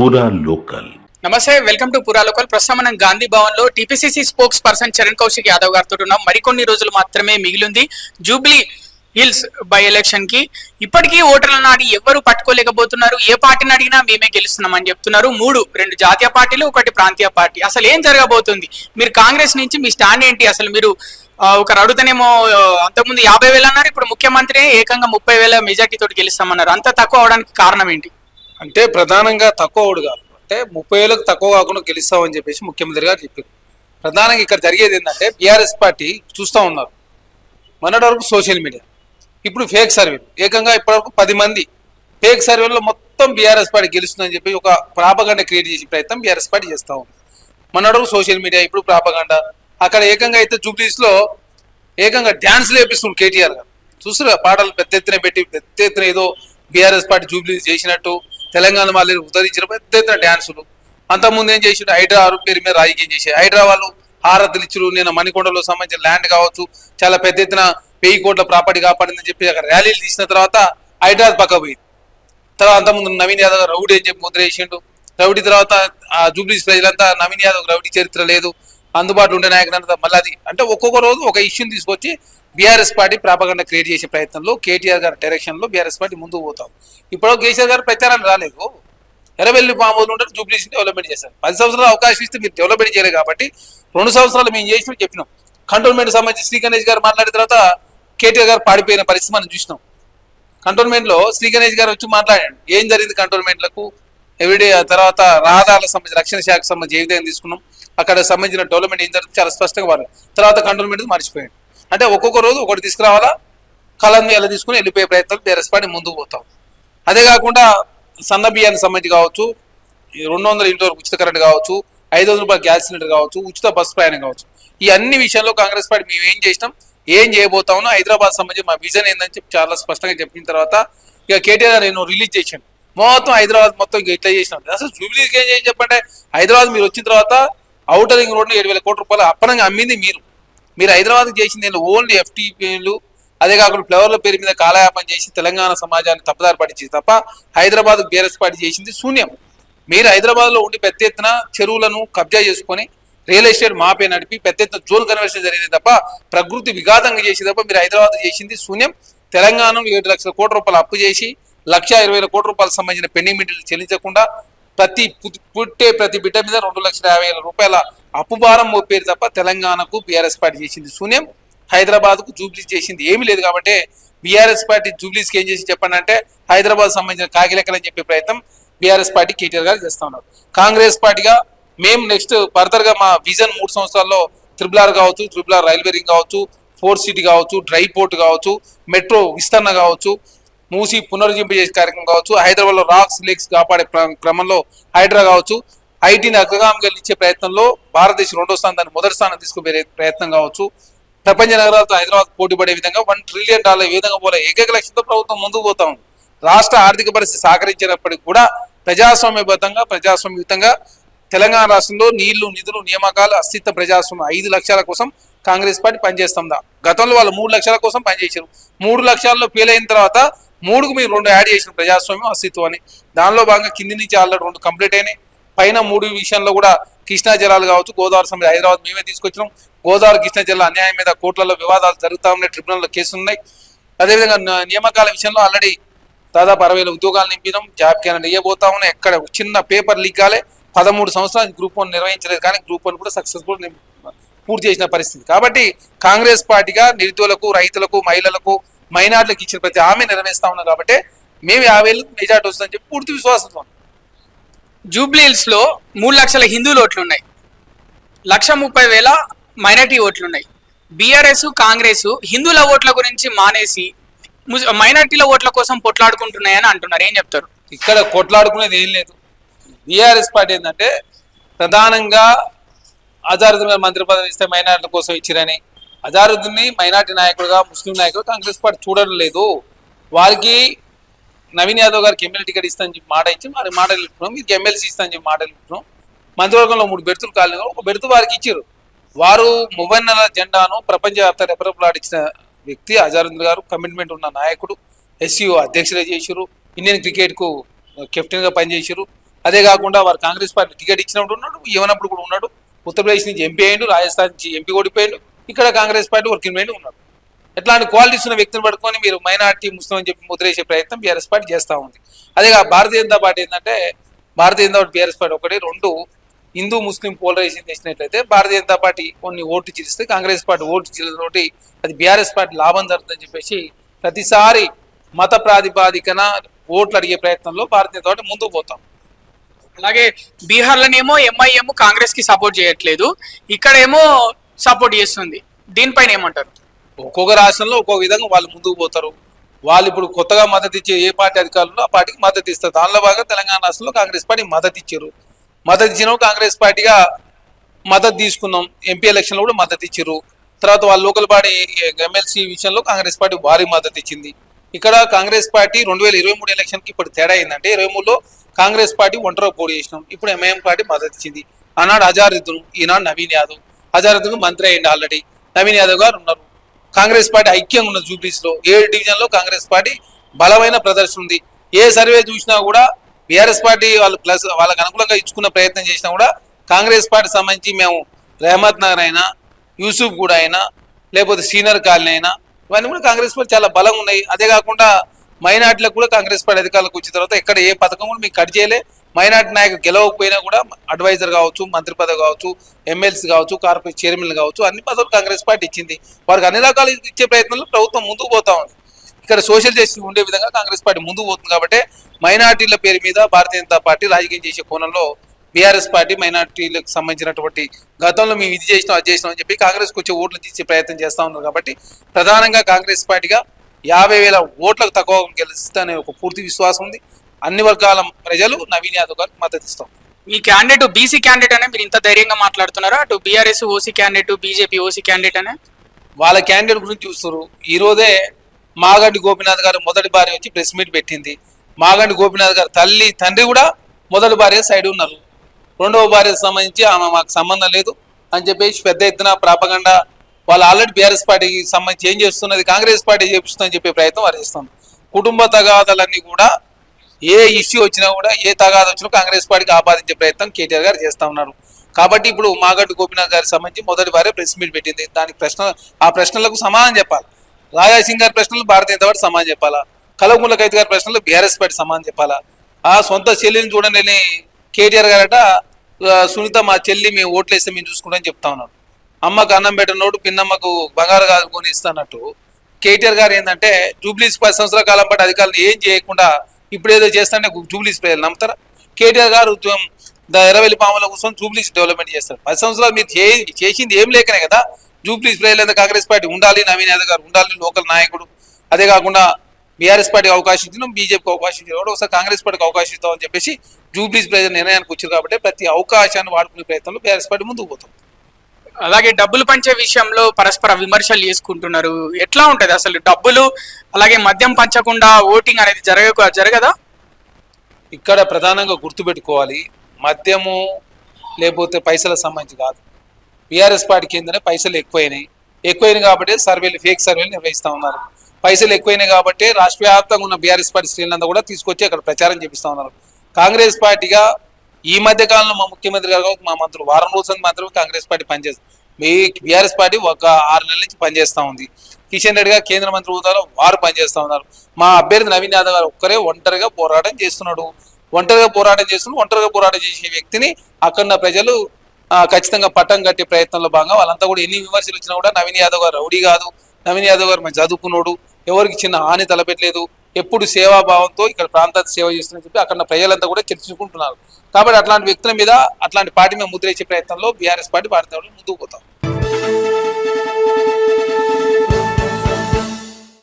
పూరా లోకల్ నమస్తే welcome to పురా లోకల్ ప్రస్తుతం మనం గాంధీ భవన్లో TPCC spokesperson Charan Kaushik Yadav గారితో ఉన్నాం. మరికొన్ని రోజులు మాత్రమే మిగిలింది. జూబ్లీ హిల్స్ బై ఎలక్షన్కి ఇప్పటికీ ఓటర్ల నాడి ఎవరు పట్టుకోలేకపోతున్నారు. ఏ పార్టీని అడిగినా మేమే గెలుస్తున్నామని చెప్తున్నారు. మూడు రెండు జాతీయ పార్టీలు ఒకటి ప్రాంతీయ పార్టీ. అసలు ఏం జరగబోతుంది? మీరు కాంగ్రెస్ నుంచి మీ స్టాండ్ ఏంటి? అసలు మీరు ఒకరు అడుగుతనేమో అంతకుముందు యాభై వేలు అన్నారు. ఇప్పుడు ముఖ్యమంత్రి ఏకంగా ముప్పై వేల మెజార్టీ తోటి గెలుస్తామన్నారు. అంత తక్కువ అవడానికి కారణం ఏంటి? అంటే ప్రధానంగా తక్కువ ఓడు కాదు. అంటే ముప్పై ఏళ్ళకు తక్కువ కాకుండా గెలుస్తామని చెప్పేసి ముఖ్యమంత్రి గారు చెప్పారు. ప్రధానంగా ఇక్కడ జరిగేది ఏంటంటే బీఆర్ఎస్ పార్టీ చూస్తూ ఉన్నారు. మొన్నటి వరకు సోషల్ మీడియా. ఇప్పుడు ఫేక్ సర్వేలు ఏకంగా ఇప్పటివరకు పది మంది ఫేక్ సర్వేలో మొత్తం బీఆర్ఎస్ పార్టీ గెలుస్తుందని చెప్పి ఒక ప్రాపగండ క్రియేట్ చేసే ప్రయత్నం బీఆర్ఎస్ పార్టీ చేస్తూ ఉంది. మొన్నటి వరకు సోషల్ మీడియా ఇప్పుడు ప్రాపగండ. అక్కడ ఏకంగా అయితే జూబ్లీస్లో ఏకంగా డ్యాన్స్లు వేపిస్తుంది కేటీఆర్ గారు. చూసారు పాటలు పెద్ద ఎత్తున పెట్టి పెద్ద ఎత్తున ఏదో బీఆర్ఎస్ పార్టీ జూబ్లీస్ చేసినట్టు తెలంగాణ వాళ్ళు ఉదరించిన పెద్ద ఎత్తున డ్యాన్సులు. అంతకుముందు ఏం చేసిండు? హైడ్రా పేరు మీద రాజకీయం చేసి. హైడ్రా వాళ్ళు హారతులు ఇచ్చురు. నేను మణికొండలో సంబంధించిన ల్యాండ్ కావచ్చు చాలా పెద్ద ఎత్తున వెయ్యి కోట్ల ప్రాపర్టీ కాపాడిందని చెప్పి అక్కడ ర్యాలీలు తీసిన తర్వాత హైడ్రాబాద్ పక్క పోయింది. తర్వాత అంతకుముందు నవీన్ యాదవ్ రౌడీ అని చెప్పి ముద్ర వేసిండు. రౌడీ తర్వాత ఆ జూబ్లీస్ ప్రజలంతా నవీన్ యాదవ్ రౌడీ చరిత్ర లేదు. అందుబాటులో ఉండే నాయకుడు మళ్ళీ అది అంటే ఒక్కొక్క రోజు ఒక ఇష్యూని తీసుకొచ్చి బీఆర్ఎస్ పార్టీ ప్రాపగండ క్రియేట్ చేసే ప్రయత్నంలో కేటీఆర్ గారి డైరెక్షన్లో బీఆర్ఎస్ పార్టీ ముందుకు పోతాం. ఇప్పుడు కేసీఆర్ గారు ప్రచారాన్ని రాలేదు. ఎర్రవెల్లి మామూలు ఉంటారు జూబ్లీస్ డెవలప్మెంట్ చేశారు. పది సంవత్సరాలు అవకాశం ఇస్తే మీరు డెవలప్మెంట్ చేయలేదు కాబట్టి రెండు సంవత్సరాలు మేము చేసినాం చెప్పినాం. కంటోన్మెంట్ సంబంధించి శ్రీ గణేష్ గారు మాట్లాడిన తర్వాత కేటీఆర్ గారు పాడిపోయిన పరిస్థితి మనం చూసినాం. కంటోన్మెంట్లో శ్రీ గణేష్ గారు వచ్చి మాట్లాడాడు. ఏం జరిగింది కంటోన్మెంట్లకు? ఎవ్రీడే తర్వాత రహదారులకు సంబంధించి రక్షణ శాఖకు సంబంధించి ఏ విధంగా తీసుకున్నాం? అక్కడ సంబంధించిన డెవలప్మెంట్ ఏం జరిగింది? చాలా స్పష్టంగా వాళ్ళు తర్వాత కంటోన్మెంట్ మర్చిపోయాడు. అంటే ఒక్కొక్క రోజు ఒకటి తీసుకురావాలా? కలం ఎలా తీసుకుని వెళ్ళిపోయే ప్రయత్నాలు బీఆర్ఎస్ ముందుకు పోతాం. అదే కాకుండా సన్న బియ్యానికి సంబంధించి కావచ్చు ఈ రెండు వందల ఇంటి వరకు ఉచిత కరెంట్ కావచ్చు ఐదు వందల రూపాయల గ్యాస్ సిలిండర్ కావచ్చు ఉచిత బస్సు ప్రయాణం కావచ్చు. ఈ అన్ని విషయాల్లో కాంగ్రెస్ పార్టీ మేము ఏం చేసినాం? ఏం చేయబోతామో హైదరాబాద్ సంబంధించి మా విజన్ ఏందని చెప్పి చాలా స్పష్టంగా చెప్పిన తర్వాత ఇక కేటీఆర్ నేను రిలీజ్ చేశాను. మొత్తం హైదరాబాద్ మొత్తం ఇక ఇట్లా చేసినాం అసలు జూబ్లీకి ఏం చేయండి చెప్పంటే హైదరాబాద్ మీరు వచ్చిన తర్వాత అవుటరింగ్ రింగ్ ఏడు వేల కోట్ల రూపాయలు అప్పనంగా అమ్మింది మీరు. మీరు హైదరాబాద్ చేసింది ఓన్లీ ఎఫ్టీపీలు అదే కాకుండా ఫ్లవర్ల పేరు మీద కాలయాపన చేసి తెలంగాణ సమాజాన్ని తప్పుదారి పట్టించింది తప్ప హైదరాబాద్ బీఆర్ఎస్ పార్టీ చేసింది శూన్యం. మీరు హైదరాబాద్లో ఉండి పెద్ద ఎత్తున చెరువులను కబ్జా చేసుకొని రియల్ ఎస్టేట్ మాపే నడిపి పెద్ద ఎత్తున జోన్ కన్వర్షన్ జరిగింది తప్ప ప్రకృతి విఘాతంగా చేసి తప్ప మీరు హైదరాబాద్ చేసింది శూన్యం. తెలంగాణ ఏడు లక్షల కోట్ల రూపాయలు అప్పు చేసి లక్ష ఇరవై వేల కోట్ల రూపాయలకు సంబంధించిన పెండింగ్ బిల్లులు చెల్లించకుండా ప్రతి పుట్టే ప్రతి బిడ్డ మీద రెండు లక్షల యాభై వేల రూపాయల అప్పుభారం మోపేరు తప్ప తెలంగాణకు బీఆర్ఎస్ పార్టీ చేసింది శూన్యం. హైదరాబాద్కు జూబ్లీస్ చేసింది ఏమీ లేదు కాబట్టి బీఆర్ఎస్ పార్టీ జూబ్లీస్కి ఏం చేసి చెప్పండి అంటే హైదరాబాద్ సంబంధించిన కాకిలెక్కలని చెప్పే ప్రయత్నం బీఆర్ఎస్ పార్టీ కేటీఆర్ గారు చేస్తా ఉన్నారు. కాంగ్రెస్ పార్టీగా మేము నెక్స్ట్ ఫర్దర్గా మా విజన్ మూడు సంవత్సరాల్లో త్రిబుల్ ఆర్ కావచ్చు త్రిబుల్ ఆర్ రైల్వే రింగ్ కావచ్చు ఫోర్ సిటీ కావచ్చు డ్రై పోర్ట్ కావచ్చు మెట్రో విస్తరణ కావచ్చు మూసి పునరుజ్జింప చేసే కార్యక్రమం కావచ్చు హైదరాబాద్లో రాక్స్ లేక్స్ కాపాడే క్రమంలో హైడ్రా కావచ్చు ఐటీని అగ్రగామిగా ఇచ్చే ప్రయత్నంలో భారతదేశం రెండో స్థానాన్ని మొదటి స్థానం తీసుకుపోయే ప్రయత్నం కావచ్చు. ప్రపంచ నగరాలతో హైదరాబాద్ పోటీ పడే విధంగా వన్ ట్రిలియన్ డాలర్ ఏ విధంగా పోలే ఏకైక లక్ష్యంతో ప్రభుత్వం ముందుకు పోతా. ఉంది రాష్ట్ర ఆర్థిక పరిస్థితి సహకరించినప్పటికీ కూడా ప్రజాస్వామ్యబద్ధంగా ప్రజాస్వామ్యయుతంగా తెలంగాణ రాష్ట్రంలో నీళ్ళు నిధులు నియామకాలు అస్తిత్వ ప్రజాస్వామ్యం ఐదు లక్షల కోసం కాంగ్రెస్ పార్టీ పనిచేస్తుందా? గతంలో వాళ్ళు మూడు లక్షల కోసం పనిచేశారు. మూడు లక్షల్లో ఫెయిల్ అయిన తర్వాత మూడుకు మీరు రెండు యాడ్ చేసిన ప్రజాస్వామ్యం అస్తిత్వం అని. దానిలో భాగంగా కింది నుంచి ఆల్రెడీ రెండు కంప్లీట్ అయినాయి. పైన మూడు విషయంలో కూడా కృష్ణా జలాలు కావచ్చు గోదావరి సమేత హైదరాబాద్ మేమే తీసుకొచ్చినాం. గోదావరి కృష్ణా జిల్లా అన్యాయం మీద కోర్టులలో వివాదాలు జరుగుతా ఉన్నాయి ట్రిబ్యునల్లో కేసులు ఉన్నాయి అదేవిధంగా నియామకాల విషయంలో ఆల్రెడీ దాదాపు అరవై వేల ఉద్యోగాలు నింపినాం. జాబ్ క్యాలెండర్ ఇవ్వబోతా ఉన్నాయి. ఎక్కడ చిన్న పేపర్ లీక్ కాలే. పదమూడు సంవత్సరాలు గ్రూప్ వన్ నిర్వహించలేదు కానీ గ్రూప్ వన్ కూడా సక్సెస్ఫుల్ పూర్తి చేసిన పరిస్థితి. కాబట్టి కాంగ్రెస్ పార్టీగా నిరుద్యోగులకు రైతులకు మహిళలకు మైనార్టీలకు ఇచ్చిన ప్రతి హామీ నెరవేరుస్తా ఉన్నాం. కాబట్టి మేము యాభై వేలు మెజార్టీ వస్తుందని చెప్పి పూర్తి విశ్వాసంతో ఉన్నాం. జూబ్లీ మూడు లక్షల హిందువులు ఓట్లు ఉన్నాయి లక్ష ముప్పై వేల మైనార్టీ ఓట్లు ఉన్నాయి బీఆర్ఎస్ కాంగ్రెస్ హిందువుల ఓట్ల గురించి మానేసి మైనార్టీల ఓట్ల కోసం పొట్లాడుకుంటున్నాయని అంటున్నారు. ఏం చెప్తారు? ఇక్కడ కొట్లాడుకునేది ఏం లేదు. బీఆర్ఎస్ పార్టీ ఏంటంటే ప్రధానంగా అజారుద్దీన్ మంత్రి పదవి ఇస్తే మైనార్టీల కోసం ఇచ్చిరని అజారుద్దీన్ని మైనార్టీ నాయకుడుగా ముస్లిం నాయకుడు కాంగ్రెస్ పార్టీ చూడడం లేదు వారికి నవీన్ యాదవ్ గారికి ఎమ్మెల్యే టికెట్ ఇస్తానని చెప్పి మాట ఇచ్చి మరి మాట ఇస్తున్నాం మీకు ఎమ్మెల్సీ ఇస్తానని చెప్పి మాట ఇస్తున్నాం మంత్రివర్గంలో మూడు బెర్తులు కాలేదు ఒక బెర్తు వారికి ఇచ్చారు. వారు మువ్వన్నెల జెండాను ప్రపంచవ్యాప్త రెపరెపలాడించిన వ్యక్తి అజారుద్దీన్ గారు కమిట్మెంట్ ఉన్న నాయకుడు ఎస్సీఓ అధ్యక్షులు చేశారు. ఇండియన్ క్రికెట్కు కెప్టెన్గా పనిచేశారు. అదే కాకుండా వారు కాంగ్రెస్ పార్టీ టికెట్ ఇచ్చినప్పుడు ఉన్నాడు ఇవ్వనప్పుడు కూడా ఉన్నాడు. ఉత్తరప్రదేశ్ నుంచి ఎంపీ అయ్యిండు రాజస్థాన్ నుంచి ఎంపీ ఓడిపోయిండు. ఇక్కడ కాంగ్రెస్ పార్టీ వర్కింగ్ మైండ్ ఉన్నాడు. ఎట్లాంటి క్వాలిటీస్ ఉన్న వ్యక్తిని పట్టుకొని మీరు మైనార్టీ ముస్లిం అని చెప్పి ముద్రేసే ప్రయత్నం బీఆర్ఎస్ పార్టీ చేస్తూ ఉంది. అదే భారతీయ జనతా పార్టీ ఏంటంటే Bharatiya Janata party BRS party ఒకటి రెండు హిందూ ముస్లిం పోలరైజేషన్ చేసినట్లయితే భారతీయ జనతా పార్టీ కొన్ని ఓట్లు చిరిస్తే కాంగ్రెస్ పార్టీ ఓట్లు చిల్లతోటి అది బీఆర్ఎస్ పార్టీ లాభం జరుగుతుందని చెప్పేసి ప్రతిసారి మత ప్రాతిపాదికన ఓట్లు అడిగే ప్రయత్నంలో భారతీయ జనతా పార్టీ ముందుకు పోతాం. అలాగే బీహార్లోనేమో ఎంఐఎం కాంగ్రెస్కి సపోర్ట్ చేయట్లేదు. ఇక్కడేమో సపోర్ట్ చేస్తుంది. దీనిపైన ఏమంటారు? ఒక్కొక్క రాష్ట్రంలో ఒక్కొక్క విధంగా వాళ్ళు ముందుకు పోతారు. వాళ్ళు ఇప్పుడు కొత్తగా మద్దతు ఇచ్చే ఏ పార్టీ అధికారులు ఆ పార్టీకి మద్దతు ఇస్తారు. దానిలో భాగంగా తెలంగాణ రాష్ట్రంలో కాంగ్రెస్ పార్టీ మద్దతు ఇచ్చారు. మద్దతు ఇచ్చిన కాంగ్రెస్ పార్టీగా మద్దతు తీసుకున్నాం. ఎంపీ ఎలక్షన్లో కూడా మద్దతు ఇచ్చారు. తర్వాత వాళ్ళ లోకల్ బాడీ ఎమ్మెల్సీ విషయంలో కాంగ్రెస్ పార్టీ భారీ మద్దతు ఇచ్చింది. ఇక్కడ కాంగ్రెస్ పార్టీ రెండు వేల ఇరవై మూడు ఎలక్షన్కి ఇప్పుడు తేడా అయిందంటే ఇరవై మూడులో కాంగ్రెస్ పార్టీ ఒంటరిగా పోటీ చేసినాం. ఇప్పుడు ఎంఐఎం పార్టీ మద్దతు ఇచ్చింది. ఆనాడు అజారుద్దీన్ ఈనాడు నవీన్ యాదవ్. అజారుద్దీన్ మంత్రి అయ్యండి ఆల్రెడీ. నవీన్ యాదవ్ గారు ఉన్నారు. కాంగ్రెస్ పార్టీ ఐక్యంగా ఉన్నది జూబ్లీస్లో ఏడు డివిజన్లో కాంగ్రెస్ పార్టీ బలమైన ప్రదర్శన ఉంది. ఏ సర్వే చూసినా కూడా బీఆర్ఎస్ పార్టీ వాళ్ళు ప్లస్ వాళ్ళకి అనుకూలంగా ఇచ్చుకున్న ప్రయత్నం చేసినా కూడా కాంగ్రెస్ పార్టీ సంబంధించి మేము రెహమత్ నగర్ అయినా యూసుఫ్ కూడా అయినా లేకపోతే సీనియర్ కాలనీ అయినా ఇవన్నీ కూడా కాంగ్రెస్ పార్టీ చాలా బలంగా ఉన్నాయి. అదే కాకుండా మైనార్టీలకు కూడా కాంగ్రెస్ పార్టీ అధికారులకు వచ్చిన తర్వాత ఎక్కడ ఏ పథకం కూడా మీకు కట్ చేయలే. మైనార్టీ నాయకులు గెలవకపోయినా కూడా అడ్వైజర్ కావచ్చు మంత్రి పదవి కావచ్చు ఎమ్మెల్సీ కావచ్చు కార్పొరేట్ చైర్మన్లు కావచ్చు అన్ని పదవులు కాంగ్రెస్ పార్టీ ఇచ్చింది. వారికి అన్ని రకాలు ఇచ్చే ప్రయత్నంలో ప్రభుత్వం ముందుకు పోతా ఉంది. ఇక్కడ సోషల్ జస్టిస్ ఉండే విధంగా కాంగ్రెస్ పార్టీ ముందుకు పోతుంది కాబట్టి మైనార్టీల పేరు మీద భారతీయ జనతా పార్టీ రాజకీయం చేసే కోణంలో బీఆర్ఎస్ పార్టీ మైనార్టీలకు సంబంధించినటువంటి గతంలో మేము ఇది చేసినాం అది చేసినాం అని చెప్పి కాంగ్రెస్కి వచ్చే ఓట్లు తీసే ప్రయత్నం చేస్తూ ఉన్నారు కాబట్టి ప్రధానంగా కాంగ్రెస్ పార్టీగా యాభై వేల ఓట్లకు తక్కువ గెలుస్తుందనే ఒక పూర్తి విశ్వాసం ఉంది. అన్ని వర్గాల ప్రజలు నవీన్ యాదవ్ గారికి మద్దతు ఇస్తాం. ఈ క్యాండిడేట్ బీసీ క్యాండిడేట్ అనే మీరు ఇంత ధైర్యంగా మాట్లాడుతున్నారా? అటు BRS OC candidate BJP OC candidate అనే? వాళ్ళ క్యాండిడేట్ గురించి చూస్తారు ఈ రోజే మాగంటి గోపినాథ్ గారు మొదటి భార్య వచ్చి ప్రెస్ మీట్ పెట్టింది. మాగంటి గోపినాథ్ గారు తల్లి తండ్రి కూడా మొదటి భార్య సైడ్ ఉన్నారు. రెండవ భార్యకు సంబంధించి ఆమె మాకు సంబంధం లేదు అని చెప్పేసి పెద్ద ఎత్తున ప్రాపగండా వాళ్ళు ఆల్రెడీ బీఆర్ఎస్ పార్టీకి సంబంధించి ఏం చేస్తున్నది కాంగ్రెస్ పార్టీ చేపిస్తుందని చెప్పే ప్రయత్నం వారు చేస్తాం కుటుంబ తగాదాలన్నీ కూడా ఏ ఇష్యూ వచ్చినా కూడా ఏ తగాద వచ్చినా కాంగ్రెస్ పార్టీకి ఆపాదించే ప్రయత్నం కేటీఆర్ గారు చేస్తా ఉన్నారు. కాబట్టి ఇప్పుడు మాగడ్డు గోపినాథ్ గారికి సంబంధించి మొదటి వారే ప్రెస్ మీట్ పెట్టింది. దానికి ప్రశ్న ఆ ప్రశ్నలకు సమాధానం చెప్పాలి. రాజాసింగ్ గారి ప్రశ్నలు భారతీయ జనతా పార్టీ సమాధానం చెప్పాలా? కలవకుంట్ల కైతు గారి ప్రశ్నలు బీఆర్ఎస్ పార్టీ సమాధానం చెప్పాలా? ఆ సొంత చెల్లిని చూడండి కేటీఆర్ గారట సునీత మా చెల్లి మేము ఓట్లు వేస్తే మేము చూసుకుంటామని చెప్తా ఉన్నాడు అమ్మకు అన్నం పెట్టినోడు పిన్నమ్మకు బంగారు కాదుకొని కొని ఇస్తానట్టు కేటీఆర్ గారు ఏంటంటే జూబ్లీస్ పది సంవత్సరాల కాలం పాటు అధికారులు ఏం చేయకుండా ఇప్పుడు ఏదో చేస్తానే జూబ్లీస్ ప్రజలు నమ్ముతారా? కేటీఆర్ గారు ద ఎర్రవెల్లి పాముల కోసం జూబ్లీస్ డెవలప్మెంట్ చేస్తారు. పది సంవత్సరాలు మీరు చే- చేసింది ఏం లేకనే కదా? జూబ్లీస్ ప్రజలు కాంగ్రెస్ పార్టీ ఉండాలి నవీన్ యాదవ్ గారు ఉండాలి లోకల్ నాయకుడు. అదే కాకుండా బీఆర్ఎస్ పార్టీకి అవకాశం ఇచ్చినాం బీజేపీకి అవకాశం ఇచ్చినాం కూడా ఒకసారి కాంగ్రెస్ పార్టీకి అవకాశం ఇస్తామని చెప్పేసి జూబ్లీస్ ప్రజల నిర్ణయానికి వచ్చారు కాబట్టి ప్రతి అవకాశాన్ని వాడుకునే ప్రయత్నంలో బీఆర్ఎస్ పార్టీ ముందుకు పోతాం అలాగే డబ్బులు పంచే విషయంలో పరస్పర విమర్శలు చేసుకుంటున్నారు. ఎట్లా ఉంటది అసలు డబ్బులు అలాగే మద్యం పంచకుండా ఓటింగ్ అనేది జరగ జరగదా? ఇక్కడ ప్రధానంగా గుర్తుపెట్టుకోవాలి మద్యము లేకపోతే పైసల సంబంధించి కాదు. బీఆర్ఎస్ పార్టీ కిందనే పైసలు ఎక్కువైనాయి. ఎక్కువైనాయి కాబట్టి సర్వేలు ఫేక్ సర్వేలు నిర్వహిస్తూ ఉన్నారు. పైసలు ఎక్కువైనాయి కాబట్టి రాష్ట్ర వ్యాప్తంగా ఉన్న బీఆర్ఎస్ పార్టీ శ్రేణులంతా కూడా తీసుకొచ్చి అక్కడ ప్రచారం చేపిస్తూ ఉన్నారు. కాంగ్రెస్ పార్టీగా ఈ మధ్య కాలంలో మా ముఖ్యమంత్రి గారు మా మంత్రులు వారం రోజుల మాత్రమే కాంగ్రెస్ పార్టీ పనిచేస్తుంది మీ బీఆర్ఎస్ పార్టీ ఒక ఆరు నెలల నుంచి పనిచేస్తూ ఉంది. కిషన్ రెడ్డి గారు కేంద్ర మంత్రి హోదాలో వారు పనిచేస్తూ ఉన్నారు. మా అభ్యర్థి నవీన్ యాదవ్ గారు ఒక్కరే ఒంటరిగా పోరాటం చేస్తున్నాడు. ఒంటరిగా పోరాటం చేస్తున్నాడు ఒంటరిగా పోరాటం చేసే వ్యక్తిని అక్కడ ప్రజలు ఖచ్చితంగా పట్టం కట్టే ప్రయత్నంలో భాగంగా వాళ్ళంతా కూడా ఎన్ని విమర్శలు వచ్చినా కూడా నవీన్ యాదవ్ గారు రౌడీ కాదు. నవీన్ యాదవ్ గారు మంచి చదువుకున్నాడు. ఎవరికి చిన్న హాని తలపెట్టలేదు. ఎప్పుడు సేవాభావంతో ఇక్కడ ప్రాంతానికి సేవ చేస్తున్నా చెప్పి అక్కడ ప్రజలంతా కూడా చర్చించుకుంటున్నారు. కాబట్టి అట్లాంటి వ్యక్తుల మీద అట్లాంటి పార్టీ మీద ముద్రేసే ప్రయత్నంలో బీఆర్ఎస్ పార్టీ భారతదేశంలో ముందుకు పోతాం.